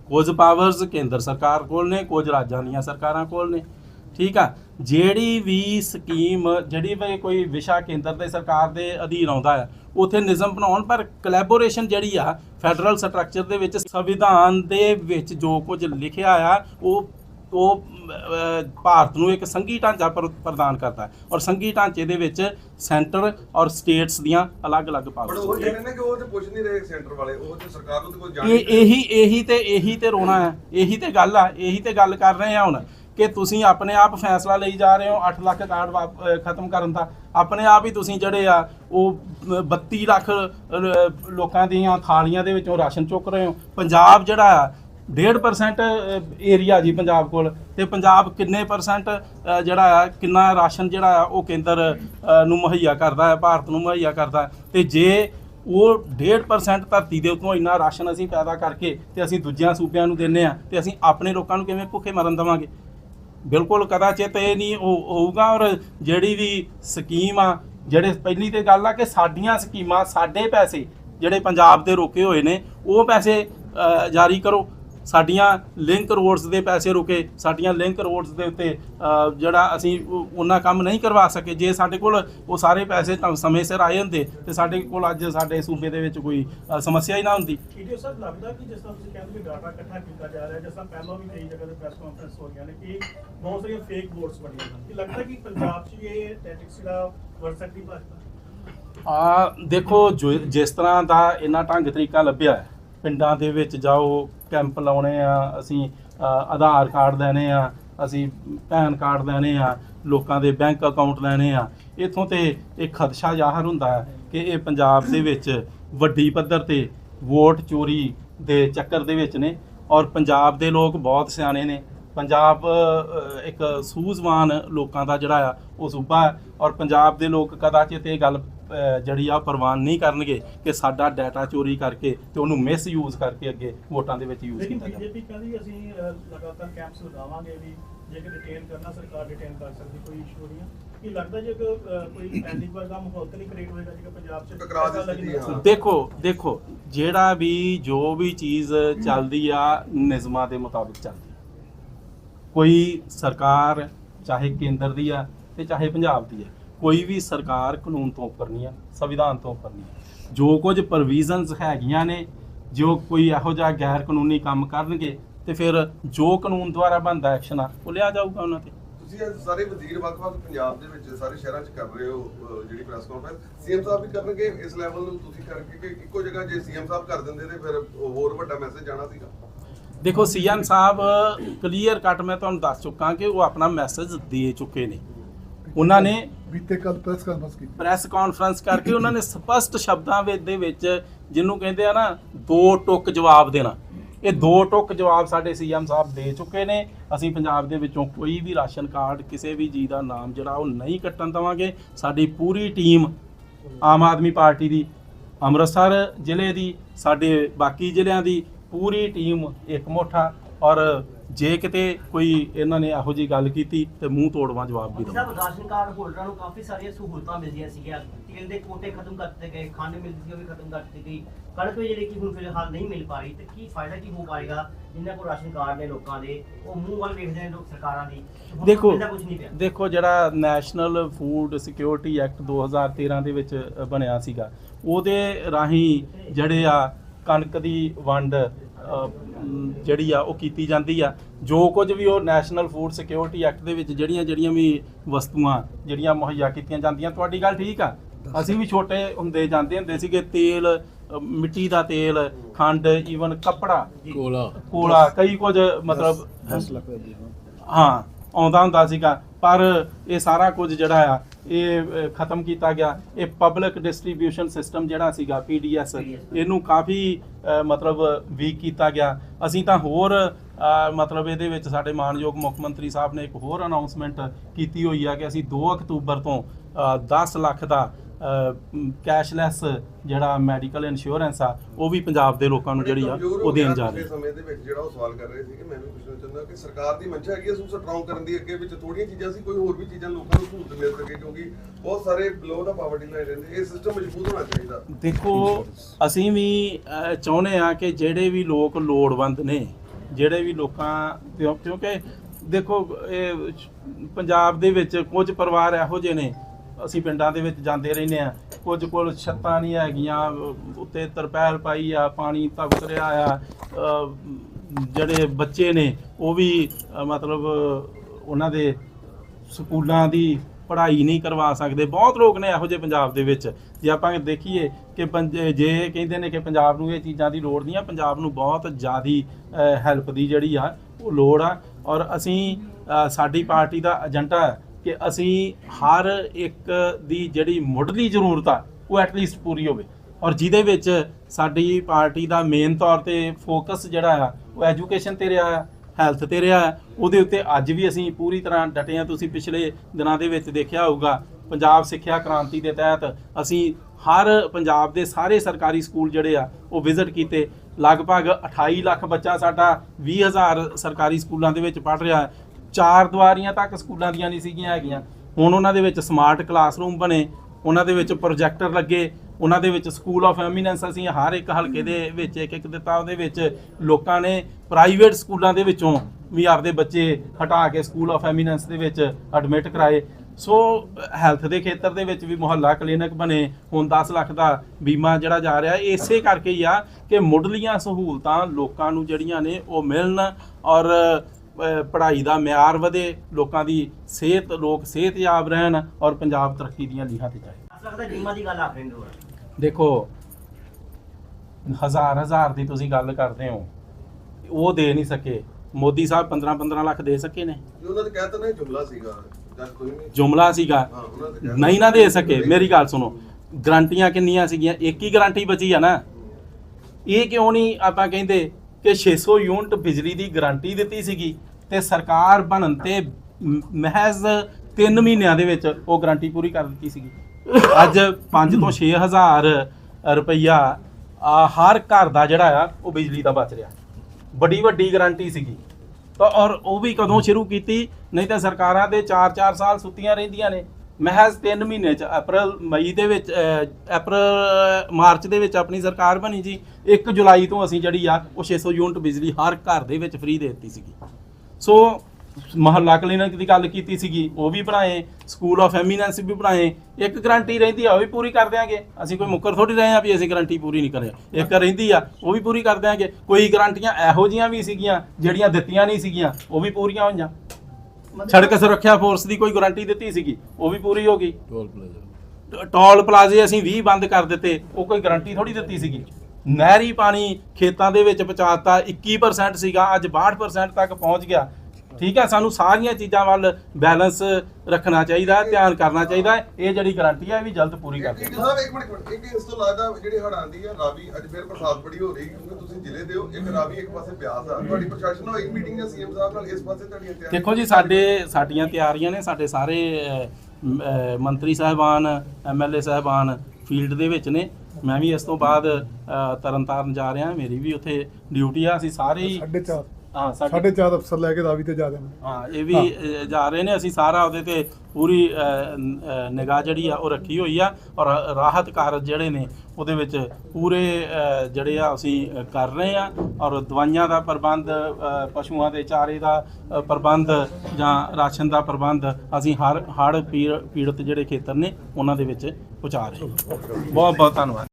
Speaker 2: ਕੁਝ ਪਾਵਰਸ ਕੇਂਦਰ ਸਰਕਾਰ ਕੋਲ ਨੇ ਕੁਝ ਰਾਜਾਂ ਦੀਆਂ ਸਰਕਾਰਾਂ ਕੋਲ ਨੇ। ਠੀਕ ਆ? ਜਿਹੜੀ ਵੀ ਸਕੀਮ ਜਿਹੜੀ ਵੀ ਕੋਈ ਵਿਸ਼ਾ ਕੇਂਦਰ ਦੇ ਸਰਕਾਰ ਦੇ ਅਧੀਨ ਆਉਂਦਾ ਹੈ ਉਥੇ ਨਿਯਮ ਬਣਾਉਣ ਪਰ ਕੋਲੈਬੋਰੇਸ਼ਨ ਜਿਹੜੀ ਆ ਫੈਡਰਲ ਸਟਰਕਚਰ ਦੇ ਵਿੱਚ ਸੰਵਿਧਾਨ ਦੇ ਵਿੱਚ ਜੋ ਕੁਝ ਲਿਖਿਆ ਆ ਉਹ ਉਹ ਭਾਰਤ ਨੂੰ ਇੱਕ ਸੰਘੀ ਢਾਂਚਾ ਪ੍ਰ- ਪ੍ਰਦਾਨ ਕਰਦਾ ਹੈ। ਔਰ ਸੰਘੀ ਢਾਂਚੇ ਦੇ ਵਿੱਚ ਸੈਂਟਰ ਔਰ ਸਟੇਟਸ ਦੀਆਂ ਅਲੱਗ-ਅਲੱਗ
Speaker 3: ਬਟ ਉਹ ਕਹਿੰਦੇ ਨੇ ਕਿ ਉਹ ਤੇ ਪੁੱਛ ਨਹੀਂ ਰਹੇ ਸੈਂਟਰ ਵਾਲੇ ਉਹ ਤੇ ਸਰਕਾਰ ਨੂੰ ਤੇ ਕੋਈ ਜਾਣ
Speaker 2: ਇਹ ਇਹੀ ਇਹੀ ਤੇ ਇਹੀ ਤੇ ਰੋਣਾ ਹੈ। ਇਹੀ ਤੇ ਗੱਲ ਆ ਇਹੀ ਤੇ ਗੱਲ ਕਰ ਰਹੇ ਆ ਹੁਣ। ਕਿ ਤੁਸੀਂ ਆਪਣੇ ਆਪ ਫੈਸਲਾ ਲਈ ਜਾ ਰਹੇ ਹੋ 8 ਲੱਖ ਕਾਰਡ ਵਾਪ- ਖਤਮ ਕਰਨ ਦਾ। ਆਪਣੇ ਆਪ ਹੀ ਤੁਸੀਂ ਜਿਹੜੇ ਆ, ਉਹ, ਅਹ 32 ਲੱਖ ਲੋਕਾਂ ਦੀਆਂ ਥਾਲੀਆਂ ਦੇ ਵਿੱਚੋਂ ਰਾਸ਼ਨ ਚੁੱਕ ਰਹੇ ਹੋ। ਪੰਜਾਬ ਜਿਹੜਾ ਆ 1.5% ਏਰੀਆ ਜੀ ਪੰਜਾਬ ਕੋਲ। ਤੇ ਪੰਜਾਬ ਕਿੰਨੇ ਪਰਸੈਂਟ ਜਿਹੜਾ ਆ, ਕਿੰਨਾ ਰਾਸ਼ਨ ਜਿਹੜਾ ਆ, ਉਹ ਕੇਂਦਰ ਨੂੰ ਮੁਹੱਈਆ ਕਰਦਾ ਹੈ, ਭਾਰਤ ਨੂੰ ਮੁਹੱਈਆ ਕਰਦਾ ਹੈ। ਤੇ ਜੇ ਉਹ 1.5% ਧਰਤੀ ਦੇ ਉੱਤੋਂ ਇੰਨਾ ਰਾਸ਼ਨ ਅਸੀਂ ਪੈਦਾ ਕਰਕੇ ਤੇ ਅਸੀਂ ਦੂਜਿਆਂ ਸੂਬਿਆਂ ਨੂੰ ਦਿੰਨੇ ਆ, ਤੇ ਅਸੀਂ ਆਪਣੇ ਲੋਕਾਂ ਨੂੰ ਕਿਵੇਂ ਭੁੱਖੇ ਮਰਨ ਦੇਵਾਂਗੇ? ਬਿਲਕੁਲ ਕਦਾਚਿਤ ਇਹ ਨਹੀਂ ਹੋ- ਹੋਊਗਾ ਔਰ ਜਿਹੜੀ ਵੀ ਸਕੀਮ ਆ, ਜਿਹੜੇ ਪਹਿਲੀ ਤੇ ਗੱਲ ਆ ਕਿ ਸਾਡੀਆਂ ਸਕੀਮਾਂ, ਸਾਡੇ ਪੈਸੇ ਜਿਹੜੇ ਪੰਜਾਬ ਦੇ ਰੋਕੇ ਹੋਏ ਨੇ, ਉਹ ਪੈਸੇ ਜਾਰੀ ਕਰੋ। ਸਾਡੀਆਂ ਲਿੰਕ ਰੋਡਸ ਦੇ ਪੈਸੇ ਰੁਕੇ ਸਾਡੀਆਂ ਲਿੰਕ ਰੋਡਸ ਦੇ ਉੱਤੇ ਜਿਹੜਾ ਅਸੀਂ ਉਹ- ਉਹਨਾਂ ਕੰਮ ਨਹੀਂ ਕਰਵਾ ਸਕੇ ਜੇ ਸਾਡੇ ਕੋਲ ਉਹ ਸਾਰੇ ਪੈਸੇ ਤਾਂ ਸਮੇਂ ਸਿਰ ਆਏ ਹੁੰਦੇ ਤੇ ਸਾਡੇ ਕੋਲ ਅੱਜ ਸਾਡੇ ਸੂਬੇ ਦੇ ਵਿੱਚ ਕੋਈ ਸਮੱਸਿਆ ਹੀ ਨਾ ਹੁੰਦੀ।
Speaker 4: ਵੀਡੀਓ ਸਾਹਿਬ ਲੱਗਦਾ ਕਿ ਜਿਸ ਤਰ੍ਹਾਂ ਤੁਸੀਂ ਕਹਿੰਦੇ ਵੀ ਡਾਟਾ ਇਕੱਠਾ ਕੀਤਾ ਜਾ ਰਿਹਾ ਜਿਸ ਤਰ੍ਹਾਂ ਪਹਿਲਾਂ ਵੀ ਕਈ ਜਗ੍ਹਾ ਤੇ ਪ੍ਰੈਸ ਕਾਨਫਰੰਸ ਹੋ ਰਹੀਆਂ ਨੇ ਕਿ ਬਹੁਤ ਸਾਰੀਆਂ ਫੇਕ ਵੋਟਸ ਬਣੀਆਂ ਹਨ ਕਿ ਲੱਗਦਾ ਕਿ ਪੰਜਾਬ 'ਚ ਵੀ ਇਹ ਟੈਕਟਿਕਸ ਜਿਹੜਾ ਵਰਤ ਸਕਦੀ ਭਾਜਪਾ?
Speaker 2: ਆ ਦੇਖੋ ਜਿਸ ਤਰ੍ਹਾਂ ਦਾ ਇਹਨਾਂ ਢੰਗ ਤਰੀਕਾ ਲੱਭਿਆ ਹੈ, ਪਿੰਡਾਂ ਦੇ ਵਿੱਚ ਜਾਓ, ਕੈਂਪ ਲਾਉਣੇ ਆ, ਅਸੀਂ ਆਧਾਰ ਕਾਰਡ ਲੈਣੇ ਆ, ਅਸੀਂ ਪੈਨ ਕਾਰਡ ਲੈਣੇ ਆ, ਲੋਕਾਂ ਦੇ ਬੈਂਕ ਅਕਾਊਂਟ ਲੈਣੇ ਆ। ਇਥੋਂ ਤੇ ਇਹ ਖਦਸ਼ਾ ਜ਼ਾਹਰ ਹੁੰਦਾ ਹੈ ਕਿ ਇਹ ਪੰਜਾਬ ਦੇ ਵਿੱਚ ਵੱਡੀ ਪੱਧਰ ਤੇ ਵੋਟ ਚੋਰੀ ਦੇ ਚੱਕਰ ਦੇ ਵਿੱਚ ਨੇ ਔਰ ਪੰਜਾਬ ਦੇ ਲੋਕ ਬਹੁਤ ਸਿਆਣੇ ਨੇ। ਪੰਜਾਬ ਇੱਕ ਸੂਝਵਾਨ ਲੋਕਾਂ ਦਾ ਜਿਹੜਾ ਆ, ਉਹ ਸੂਬਾ ਹੈ ਔਰ ਪੰਜਾਬ ਦੇ ਲੋਕ ਕਦਾਚਿਤ ਇਹ ਗੱਲ ਜਿਹੜੀ ਆ ਪ੍ਰਵਾਨ ਨਹੀਂ ਕਰਨਗੇ ਕਿ ਸਾਡਾ ਡਾਟਾ ਚੋਰੀ ਕਰਕੇ ਤੇ ਉਹਨੂੰ ਮਿਸ ਯੂਜ਼ ਕਰਕੇ ਅੱਗੇ ਵੋਟਾਂ ਦੇ ਵਿੱਚ ਯੂਜ਼ ਕੀਤਾ ਜਾਵੇ
Speaker 4: ਬੀਜੇਪੀ ਕਹਿੰਦੀ ਅਸੀਂ ਲਗਾਤਾਰ ਕੈਂਪਸ ਲਗਾਵਾਂਗੇ ਵੀ ਜੇ ਕਿ ਡਿਟੇਨ ਕਰਨਾ ਸਰਕਾਰ ਡਿਟੇਨ ਕਰ ਸਕਦੀ ਕੋਈ ਇਸ਼ੂ ਨਹੀਂ ਕਿ ਲੱਗਦਾ ਜੇ ਕੋਈ ਪੈਂਡਿੰਗ ਵਰਗਾ ਮਾਹੌਲ ਤਾਂ ਨਹੀਂ ਕ੍ਰੀਏਟ ਹੋਏਗਾ ਜਿਹੜਾ ਪੰਜਾਬ 'ਚ
Speaker 3: ਟਕਰਾਅ ਦੀ।
Speaker 2: ਦੇਖੋ ਦੇਖੋ ਜਿਹੜਾ ਵੀ ਜੋ ਵੀ ਚੀਜ਼ ਚੱਲਦੀ ਆ ਨਿਯਮਾਂ ਦੇ ਮੁਤਾਬਿਕ ਚੱਲਦੀ ਆ। ਕੋਈ ਸਰਕਾਰ ਚਾਹੇ ਕੇਂਦਰ ਦੀ ਆ ਤੇ ਚਾਹੇ ਪੰਜਾਬ ਦੀ ਆ ਕੋਈ ਵੀ ਸਰਕਾਰ ਕਾਨੂੰਨ ਤੋਂ ਉੱਪਰ ਨਹੀਂ ਆ ਸੰਵਿਧਾਨ ਤੋਂ ਉੱਪਰ ਨਹੀਂ ਜੋ ਕੁਝ ਪ੍ਰੋਵੀਜ਼ਨਸ ਹੈਗੀਆਂ ਨੇ ਜੋ ਕੋਈ ਇਹੋ ਜਿਹਾ ਗੈਰ ਕਾਨੂੰਨੀ ਕੰਮ ਕਰਨਗੇ ਤੇ ਫਿਰ ਜੋ ਕਾਨੂੰਨ ਦੁਆਰਾ ਬਣਦਾ ਐਕਸ਼ਨ ਆ ਉਹ ਲਿਆ ਜਾਊਗਾ ਉਹਨਾਂ ਤੇ।
Speaker 3: ਤੁਸੀਂ ਅੱਜ ਸਾਰੇ ਵਜ਼ੀਰ ਵੱਖ-ਵੱਖ ਪੰਜਾਬ ਦੇ ਵਿੱਚ ਸਾਰੇ ਸ਼ਹਿਰਾਂ 'ਚ ਕਰ ਰਹੇ ਹੋ ਜਿਹੜੀ ਪ੍ਰੈਸ ਕਾਨਫਰੰਸ ਸੀਐਮ ਸਾਹਿਬ ਵੀ ਕਰਨਗੇ ਇਸ ਲੈਵਲ ਨੂੰ ਤੁਸੀਂ ਕਰਕੇ ਕਿ ਇੱਕੋ ਜਗ੍ਹਾ ਜੇ ਸੀਐਮ ਸਾਹਿਬ ਕਰ ਦਿੰਦੇ ਤੇ ਫਿਰ ਹੋਰ ਵੱਡਾ ਮੈਸੇਜ ਜਾਣਾ ਸੀਗਾ?
Speaker 2: ਦੇਖੋ ਸੀਐਮ ਸਾਹਿਬ ਕਲੀਅਰ ਕੱਟ ਮੈਂ ਤੁਹਾਨੂੰ ਦੱਸ ਚੁੱਕਾ ਕਿ ਉਹ ਆਪਣਾ ਮੈਸੇਜ ਦੇ ਚੁੱਕੇ ਨੇ। ਉਹਨਾਂ ਨੇ
Speaker 5: ਬੀਤੇ ਕੱਲ ਪ੍ਰੈਸ ਕਾਨਫਰੰਸ ਕੀਤੀ।
Speaker 2: ਪ੍ਰੈਸ ਕਾਨਫਰੰਸ ਕਰਕੇ ਉਹਨਾਂ ਨੇ ਸਪਸ਼ਟ ਸ਼ਬਦਾਂ ਵਿੱਚ ਦੇ ਵਿੱਚ ਜਿਹਨੂੰ ਕਹਿੰਦੇ ਆ ਨਾ ਦੋ ਟੁਕ ਜਵਾਬ ਦੇਣਾ। ਇਹ ਦੋ ਟੁਕ ਜਵਾਬ ਸਾਡੇ ਸੀਐਮ ਸਾਹਿਬ ਦੇ ਚੁੱਕੇ ਨੇ। ਅਸੀਂ ਪੰਜਾਬ ਦੇ ਵਿੱਚੋਂ ਕੋਈ ਵੀ ਰਾਸ਼ਨ ਕਾਰਡ ਕਿਸੇ ਵੀ ਜੀ ਦਾ ਨਾਮ ਜਿਹੜਾ ਉਹ ਨਹੀਂ ਕੱਟਣ ਦੇਵਾਂਗੇ। ਸਾਡੀ ਪੂਰੀ ਟੀਮ ਆਮ ਆਦਮੀ ਪਾਰਟੀ ਦੀ ਅੰਮ੍ਰਿਤਸਰ ਜ਼ਿਲ੍ਹੇ ਦੀ ਸਾਡੇ ਬਾਕੀ ਜ਼ਿਲ੍ਹਿਆਂ ਦੀ ਪੂਰੀ ਟੀਮ ਇੱਕ ਮੁੱਠਾ ਔਰ ਜੇ ਕਿਤੇ ਕੋਈ ਇਹਨਾਂ ਨੇ ਇਹੋ ਜੀ ਗੱਲ ਕੀਤੀ ਤੇ ਮੂੰਹ ਤੋੜਵਾ ਜਵਾਬ ਵੀ
Speaker 6: ਸਭ
Speaker 2: ਦਵਾਂਗੇ
Speaker 6: ਰਾਸ਼ਨ ਕਾਰਡ ਹੋਲਡਰਾਂ ਨੂੰ ਕਾਫੀ ਸਾਰੀਆਂ ਸਹੂਲਤਾਂ ਮਿਲਦੀਆਂ ਸੀਗੀਆਂ। ਤੇਲ ਦੇ ਕੋਟੇ ਖਤਮ ਕਰ ਦਿੱਤੇ ਗਏ ਖੰਡ ਮਿਲਦੀ ਸੀ ਉਹ ਵੀ ਖਤਮ ਕਰ ਦਿੱਤੀ ਗਈ ਕਣਕ ਵੀ ਜਿਹੜੀ ਕਿ ਹੁਣ ਫਿਲਹਾਲ ਨਹੀਂ ਮਿਲ ਪਾ ਰਹੀ ਤੇ ਕੀ ਫਾਇਦਾ ਕੀ ਹੋ ਪਾਏਗਾ ਜਿਨ੍ਹਾਂ ਕੋਲ ਰਾਸ਼ਨ ਕਾਰਡ ਨੇ ਲੋਕਾਂ ਦੇ ਉਹ ਮੂੰਹ ਵੱਲ ਵੇਖਦੇ ਨੇ ਲੋਕ ਸਰਕਾਰਾਂ ਦੀ।
Speaker 2: ਦੇਖੋ ਦੇਖੋ ਜਿਹੜਾ ਨੈਸ਼ਨਲ ਫੂਡ ਸਿਕਿਉਰਿਟੀ ਐਕਟ 2013 ਦੇ ਵਿੱਚ ਬਣਿਆ ਸੀਗਾ ਉਹਦੇ ਰਾਹੀਂ ਜਿਹੜੇ ਆ ਕਣਕ ਦੀ ਵੰਡ ਜਿਹੜੀ ਆ ਉਹ ਕੀਤੀ ਜਾਂਦੀ ਆ। ਜੋ ਕੁਝ ਵੀ ਉਹ ਨੈਸ਼ਨਲ ਫੂਡ ਸਿਕਿਉਰਿਟੀ ਐਕਟ ਦੇ ਵਿੱਚ ਜਿਹੜੀਆਂ ਜਿਹੜੀਆਂ ਵੀ ਵਸਤੂਆਂ ਜਿਹੜੀਆਂ ਮੁਹੱਈਆ ਕੀਤੀਆਂ ਜਾਂਦੀਆਂ ਤੁਹਾਡੀ ਗੱਲ ਠੀਕ ਆ? ਅਸੀਂ ਵੀ ਛੋਟੇ ਹੁੰਦੇ ਜਾਂਦੇ ਹੁੰਦੇ ਸੀਗੇ ਤੇਲ ਮਿੱਟੀ ਦਾ ਤੇਲ ਖੰਡ ਈਵਨ ਕੱਪੜਾ। ਕੋਲਾ। ਕਈ ਕੁਝ ਮਤਲਬ
Speaker 5: 10 ਲੱਖ ਦਾ
Speaker 2: ਹਾਂ ਆਉਂਦਾ ਹੁੰਦਾ ਸੀਗਾ। ਪਰ ਇਹ ਸਾਰਾ ਕੁਝ ਜਿਹੜਾ ਆ ਇਹ ਖਤਮ ਕੀਤਾ ਗਿਆ। ਇਹ ਪਬਲਿਕ ਡਿਸਟ੍ਰੀਬਿਊਸ਼ਨ ਸਿਸਟਮ ਜਿਹੜਾ ਸੀਗਾ ਪੀਡੀਐਸ ਇਹਨੂੰ ਕਾਫੀ ਮਤਲਬ ਵੀਕ ਕੀਤਾ ਗਿਆ। ਅਸੀਂ ਤਾਂ ਹੋਰ ਮਤਲਬ ਇਹਦੇ ਵਿੱਚ ਸਾਡੇ ਮਾਨਯੋਗ ਮੁੱਖ ਮੰਤਰੀ ਸਾਹਿਬ ਨੇ ਇੱਕ ਹੋਰ ਅਨਾਉਂਸਮੈਂਟ ਕੀਤੀ ਹੋਈ ਆ ਕਿ ਅਸੀਂ 2 ਅਕਤੂਬਰ ਤੋਂ ਅ, 10 ਲੱਖ ਦਾ ਕੈਸ਼ਲੈਸ ਜਿਹੜਾ ਮੈਡੀਕਲ ਇੰਸ਼ੋਰੈਂਸ ਆ ਉਹ ਵੀ ਪੰਜਾਬ ਦੇ ਲੋਕਾਂ ਨੂੰ ਜਿਹੜੀ ਆ
Speaker 3: ਹੋ
Speaker 2: ਉਹ ਦੇਣ ਜਾ ਰਹੀ
Speaker 3: ਸਮੇਂ ਦੇ ਵਿੱਚ ਜਿਹੜਾ ਉਹ ਸਵਾਲ ਕਰ ਰਹੇ ਸੀ ਕਿ ਮੈਂ ਵੀ ਪੁੱਛਣਾ ਚਾਹੁੰਦਾ ਕਿ ਸਰਕਾਰ ਦੀ ਮਨਸ਼ਾ ਹੈਗੀ ਹੈ ਸੂ ਸਟਰੋਂਗ ਕਰਨ ਦੀ ਅੱਗੇ ਵਿੱਚ ਥੋੜੀਆਂ ਚੀਜ਼ਾਂ ਸੀ ਕੋਈ ਹੋਰ ਵੀ ਚੀਜ਼ਾਂ ਲੋਕਾਂ ਨੂੰ ਸਹੂਲਤ ਮਿਲ ਸਕੇ ਕਿਉਂਕਿ ਬਹੁਤ ਸਾਰੇ ਬਿਲੋ ਦਾ ਪਾਵਰਟੀ ਲਾਈਨ ਰਹਿੰਦੇ ਇਹ ਸਿਸਟਮ ਮਜ਼ਬੂਤ ਹੋਣਾ ਚਾਹੀਦਾ।
Speaker 2: ਦੇਖੋ ਅਸੀਂ ਵੀ ਚਾਹੁੰਦੇ ਆ ਕਿ ਜਿਹੜੇ ਵੀ ਲੋਕ ਲੋੜਵੰਦ ਨੇ ਜਿਹੜੇ ਵੀ ਲੋਕਾਂ ਕਿਉਂ- ਕਿਉਂਕਿ ਦੇਖੋ ਇਹ ਪੰਜਾਬ ਦੇ ਵਿੱਚ ਕੁਝ ਪਰਿਵਾਰ ਇਹੋ ਜਿਹੇ ਨੇ ਅਸੀਂ ਪਿੰਡਾਂ ਦੇ ਵਿੱਚ ਜਾਂਦੇ ਰਹਿੰਦੇ ਆ ਕੁਝ ਕੋਲ ਛੱਤਾਂ ਨਹੀਂ ਹੈਗੀਆਂ, ਉੱਤੇ ਤਰਪੈਲ ਪਾਈ ਆ, ਪਾਣੀ ਤਵਕ ਰਿਹਾ ਆ। ਜਿਹੜੇ ਬੱਚੇ ਨੇ, ਉਹ ਵੀ ਮਤਲਬ, ਉਹਨਾਂ ਦੇ ਸਕੂਲਾਂ ਦੀ ਪੜ੍ਹਾਈ ਨਹੀਂ ਕਰਵਾ ਸਕਦੇ। ਬਹੁਤ ਲੋਕ ਨੇ ਇਹੋ ਜਿਹੇ ਪੰਜਾਬ ਦੇ ਵਿੱਚ। ਜੇ ਆਪਾਂ ਦੇਖੀਏ ਕਿ ਪੰਜ- ਜੇ ਕਹਿੰਦੇ ਨੇ ਕਿ ਪੰਜਾਬ ਨੂੰ ਇਹ ਚੀਜ਼ਾਂ ਦੀ ਲੋੜ ਨਹੀਂ ਆ, ਪੰਜਾਬ ਨੂੰ ਬਹੁਤ ਜ਼ਿਆਦੀ ਹੈਲਪ ਦੀ ਜਿਹੜੀ ਆ, ਉਹ ਲੋੜ ਆ। ਔਰ ਅਸੀਂ ਸਾਡੀ ਪਾਰਟੀ ਦਾ ਏਜੰਡਾ ਕਿ ਅਸੀਂ ਹਰ ਇੱਕ ਦੀ ਜਿਹੜੀ ਮੁੱਢਲੀ ਜ਼ਰੂਰਤ ਆ, ਉਹ ਐਟਲੀਸਟ ਪੂਰੀ ਹੋਵੇ। ਔਰ ਜਿਹਦੇ ਵਿੱਚ ਸਾਡੀ ਪਾਰਟੀ ਦਾ ਮੇਨ ਤੌਰ ਤੇ ਫੋਕਸ ਜਿਹੜਾ ਆ, ਉਹ ਐਜੂਕੇਸ਼ਨ ਤੇ ਰਿਹਾ ਆ ਹੈਲਥ ਤੇ ਰਿਹਾ ਹੈ। ਉਹਦੇ ਉੱਤੇ ਅੱਜ ਵੀ ਅਸੀਂ ਪੂਰੀ ਤਰ੍ਹਾਂ ਡਟੇ ਹਾਂ ਤੁਸੀਂ ਪਿਛਲੇ ਦਿਨਾਂ ਦੇ ਵਿੱਚ ਦੇਖਿਆ ਹੋਊਗਾ, ਪੰਜਾਬ ਸਿੱਖਿਆ ਕ੍ਰਾਂਤੀ ਦੇ ਤਹਿਤ ਅਸੀਂ ਹਰ ਪੰਜਾਬ ਦੇ ਸਾਰੇ ਸਰਕਾਰੀ ਸਕੂਲ ਜਿਹੜੇ ਆ, ਉਹ ਵਿਜ਼ਿਟ ਕੀਤੇ। ਲਗਭਗ 28 ਲੱਖ ਬੱਚਾ ਸਾਡਾ 20000 ਸਰਕਾਰੀ ਸਕੂਲਾਂ ਦੇ ਵਿੱਚ ਪੜ੍ਹ ਰਿਹਾ। ਚਾਰ ਦੀਵਾਰੀਆਂ ਤੱਕ ਸਕੂਲਾਂ ਦੀਆਂ ਨਹੀਂ ਸੀਗੀਆਂ ਹੈਗੀਆਂ। ਹੁਣ ਉਹਨਾਂ ਦੇ ਵਿੱਚ ਸਮਾਰਟ ਕਲਾਸਰੂਮ ਬਣੇ, ਉਹਨਾਂ ਦੇ ਵਿੱਚ ਪ੍ਰੋਜੈਕਟਰ ਲੱਗੇ, ਉਹਨਾਂ ਦੇ ਵਿੱਚ ਸਕੂਲ ਆਫ ਐਮੀਨੈਂਸ ਅਸੀਂ ਹਰ ਇੱਕ ਹਲਕੇ ਦੇ ਵਿੱਚ ਇੱਕ ਇੱਕ ਦਿੱਤਾ, ਉਹਦੇ ਵਿੱਚ ਲੋਕਾਂ ਨੇ ਪ੍ਰਾਈਵੇਟ ਸਕੂਲਾਂ ਦੇ ਵਿੱਚੋਂ ਵੀ ਆਪਦੇ ਬੱਚੇ ਹਟਾ ਕੇ ਸਕੂਲ ਆਫ ਐਮੀਨੈਂਸ ਦੇ ਵਿੱਚ ਐਡਮਿਟ ਕਰਾਏ। ਸੋ ਹੈਲਥ ਦੇ ਖੇਤਰ ਦੇ ਵਿੱਚ ਵੀ ਮੁਹੱਲਾ ਕਲੀਨਿਕ ਬਣੇ, ਹੁਣ 10 ਲੱਖ ਦਾ ਬੀਮਾ ਜਿਹੜਾ ਜਾ ਰਿਹਾ, ਇਸੇ ਕਰਕੇ ਹੀ ਆ ਕਿ ਮੁੱਢਲੀਆਂ ਸਹੂਲਤਾਂ ਲੋਕਾਂ ਨੂੰ ਜਿਹੜੀਆਂ ਨੇ ਉਹ ਮਿਲਣ ਔਰ ਪੜ੍ਹਾਈ ਦਾ ਮਿਆਰ ਵਧੇ ਲੋਕਾਂ ਦੀ ਸਿਹਤ ਲੋਕ ਸਿਹਤਯਾਬ ਰਹਿਣ ਔਰ ਪੰਜਾਬ ਤਰੱਕੀ ਦੀਆਂ ਲੀਹਾਂ ਤੇ ਜਾਏ।
Speaker 6: ਲੱਗਦਾ ਜਿੰਮਾਂ ਦੀ ਗੱਲ ਆ ਰਹੇ ਹੋ
Speaker 2: ਦੇਖੋ ਹਜ਼ਾਰ ਹਜ਼ਾਰ ਦੀ ਤੁਸੀਂ ਗੱਲ ਕਰਦੇ ਹੋ ਉਹ ਦੇ ਨਹੀਂ ਸਕੇ। ਮੋਦੀ ਸਾਹਿਬ 15 15 ਲੱਖ ਦੇ ਸਕੇ ਨੇ।
Speaker 3: ਉਹਨਾਂ ਨੇ ਕਹਿਤਾ ਨਾ ਇਹ ਜੁਮਲਾ ਸੀਗਾ ਜਦ ਕੋਈ ਨਹੀਂ
Speaker 2: ਜੁਮਲਾ ਸੀਗਾ। ਨਹੀਂ ਨਾ ਦੇ ਸਕੇ। ਮੇਰੀ ਗੱਲ ਸੁਣੋ ਗਰੰਟੀਆਂ ਕਿੰਨੀਆਂ ਸੀਗੀਆਂ? ਇੱਕ ਹੀ ਗਰੰਟੀ ਬਚੀ ਆ ਨਾ। ਇਹ ਕਿਉਂ ਨਹੀਂ ਆਪਾਂ ਕਹਿੰਦੇ ਕਿ 600 ਯੂਨਿਟ ਬਿਜਲੀ ਦੀ ਗਰੰਟੀ ਦਿੱਤੀ ਸੀਗੀ ਤੇ ਸਰਕਾਰ ਬਣਨ ਤੇ ਮਹਿਜ਼ 3 ਮਹੀਨਿਆਂ ਦੇ ਵਿੱਚ ਉਹ ਗਰੰਟੀ ਪੂਰੀ ਕਰ ਦਿੱਤੀ ਸੀਗੀ। ਅੱਜ 5 ਤੋਂ 6000 ਰੁਪਈਆ ਹਰ ਘਰ ਦਾ ਜਿਹੜਾ ਆ, ਉਹ ਬਿਜਲੀ ਦਾ ਬਚ ਰਿਹਾ। ਬੜੀ ਵੱਡੀ ਗਰੰਟੀ ਸੀਗੀ। ਤਾਂ ਔਰ ਉਹ ਵੀ ਕਦੋਂ ਸ਼ੁਰੂ ਕੀਤੀ? ਨਹੀਂ ਤਾਂ ਸਰਕਾਰਾਂ ਦੇ 4-4 ਸਾਲ ਸੁੱਤੀਆਂ ਰਹਿੰਦੀਆਂ ਨੇ। ਮਹਿਜ਼ 3 ਮਹੀਨੇ ਚ ਅਪ੍ਰੈਲ ਮਈ ਦੇ ਵਿੱਚ ਅਹ, ਅਪ੍ਰੈਲ ਮਾਰਚ ਦੇ ਵਿੱਚ ਆਪਣੀ ਸਰਕਾਰ ਬਣੀ ਜੀ। 1 ਜੁਲਾਈ ਤੋਂ ਅਸੀਂ ਜਿਹੜੀ ਆ ਉਹ 600 ਯੂਨਿਟ ਬਿਜਲੀ ਹਰ ਘਰ ਦੇ ਵਿੱਚ ਫ੍ਰੀ ਦੇ ਦਿੱਤੀ ਸੀਗੀ। ਸੋ ਮਹੱਲਾ ਕਲੀਨਿਕ ਦੀ ਗੱਲ ਕੀਤੀ ਸੀਗੀ ਉਹ ਵੀ ਬਣਾਏ ਸਕੂਲ ਆਫ ਐਮੀਨੈਂਸ ਵੀ ਬਣਾਏ। ਇੱਕ ਗਰੰਟੀ ਰਹਿੰਦੀ ਆ ਉਹ ਵੀ ਪੂਰੀ ਕਰ ਦਿਆਂਗੇ। ਅਸੀਂ ਕੋਈ ਮੁੱਕਰ ਥੋੜੀ ਰਹੇ ਆ ਵੀ ਅਸੀਂ ਗਰੰਟੀ ਪੂਰੀ ਨਹੀਂ ਕਰਿਆ। ਇੱਕ ਰਹਿੰਦੀ ਆ ਉਹ ਵੀ ਪੂਰੀ ਕਰ ਦਿਆਂਗੇ। ਕੋਈ ਗਰੰਟੀਆਂ ਇਹੋ ਜੀਆਂ ਵੀ ਸੀਗੀਆਂ ਜਿਹੜੀਆਂ ਦਿੱਤੀਆਂ ਨਹੀਂ ਸੀਗੀਆਂ ਉਹ ਵੀ ਪੂਰੀਆਂ ਹੋਈਆਂ। ਸੜਕ ਸੁਰੱਖਿਆ ਫੋਰਸ ਦੀ ਕੋਈ ਗਾਰੰਟੀ ਦਿੱਤੀ ਸੀਗੀ ਉਹ ਵੀ ਪੂਰੀ ਹੋ ਗਈ। ਟੋਲ ਪਲਾਜ਼ੇ ਅਸੀਂ 20 ਬੰਦ ਕਰ ਦਿੱਤੇ ਉਹ ਕੋਈ ਗਾਰੰਟੀ ਥੋੜੀ ਦਿੱਤੀ ਸੀਗੀ। ਨਹਿਰੀ ਪਾਣੀ ਖੇਤਾਂ ਦੇ ਵਿੱਚ ਪਹੁੰਚਾਤਾ 21% ਸੀਗਾ ਅੱਜ 62% ਤੱਕ ਪਹੁੰਚ ਗਿਆ। ਠੀਕ ਹੈ ਸਾਨੂੰ ਸਾਰੀਆਂ ਚੀਜ਼ਾਂ ਵੱਲ ਬੈਲੈਂਸ ਰੱਖਣਾ ਚਾਹੀਦਾ ਧਿਆਨ ਕਰਨਾ ਚਾਹੀਦਾ ਇਹ ਜਿਹੜੀ ਗਾਰੰਟੀ ਹੈ ਇਹ ਵੀ ਜਲਦ ਪੂਰੀ ਕਰ ਦਿਓ
Speaker 3: ਸਾਹਿਬ ਇੱਕ ਮਿੰਟ ਇੱਕ ਮਿੰਟ ਇਸ ਤੋਂ ਇਲਾਵਾ ਜਿਹੜੀ ਹੜ ਆਂਦੀ ਆ ਰਾਵੀ ਅੱਜ ਫਿਰ ਬਰਸਾਤ ਬੜੀ ਹੋ ਰਹੀ ਕਿਉਂਕਿ ਤੁਸੀਂ ਜ਼ਿਲ੍ਹੇ ਦੇ ਹੋ ਇੱਕ ਰਾਵੀ ਇੱਕ ਪਾਸੇ ਬਿਆਸ ਆ। ਤੁਹਾਡੀ ਪ੍ਰਸ਼ਾਸਨ ਨਾਲ ਇੱਕ ਮੀਟਿੰਗ ਹੈ ਸੀਐਮ ਸਾਹਿਬ ਨਾਲ ਇਸ ਪਾਸੇ ਤੁਹਾਡੀਆਂ ਤਿਆਰੀਆਂ?
Speaker 2: ਦੇਖੋ ਜੀ ਸਾਡੇ ਸਾਡੀਆਂ ਤਿਆਰੀਆਂ ਨੇ ਸਾਡੇ ਸਾਰੇ ਮੰਤਰੀ ਸਾਹਿਬਾਨ ਐਮਐਲਏ ਸਾਹਿਬਾਨ ਫੀਲਡ ਦੇ ਵਿੱਚ ਨੇ। ਮੈਂ ਵੀ ਇਸ ਤੋਂ ਬਾਅਦ ਤਰਨਤਾਰਨ ਜਾ ਰਿਹਾ ਮੇਰੀ ਵੀ ਉੱਥੇ ਡਿਊਟੀ ਆ ਅਸੀਂ ਸਾਰੇ ਹੀ ਹਾਂ ਸਾਡੇ
Speaker 5: ਚਾਰ ਅਫਸਰ ਲੈ ਕੇ ਰਾਵੀ ਤੇ ਜਾ ਰਹੇ ਨੇ।
Speaker 2: ਹਾਂ ਇਹ ਵੀ ਜਾ ਰਹੇ ਨੇ। ਅਸੀਂ ਸਾਰਾ ਉਹਦੇ ਤੇ ਪੂਰੀ ਨਿਗਾਹ ਜਿਹੜੀ ਆ ਉਹ ਰੱਖੀ ਹੋਈ ਆ ਔਰ ਰਾਹਤ ਕਾਰਜ ਜਿਹੜੇ ਨੇ ਉਹਦੇ ਵਿੱਚ ਪੂਰੇ ਜਿਹੜੇ ਆ ਅਸੀਂ ਕਰ ਰਹੇ ਆ ਔਰ ਦਵਾਈਆਂ ਦਾ ਪ੍ਰਬੰਧ ਪਸ਼ੂਆਂ ਦੇ ਚਾਰੇ ਦਾ ਪ੍ਰਬੰਧ ਜਾਂ ਰਾਸ਼ਨ ਦਾ ਪ੍ਰਬੰਧ ਅਸੀਂ ਹਰ ਹੜ ਪੀੜਤ ਜਿਹੜੇ ਖੇਤਰ ਨੇ ਉਹਨਾਂ ਦੇ ਵਿੱਚ ਪਹੁੰਚਾ ਰਹੇ ਹਾਂ। ਬਹੁਤ ਬਹੁਤ ਧੰਨਵਾਦ।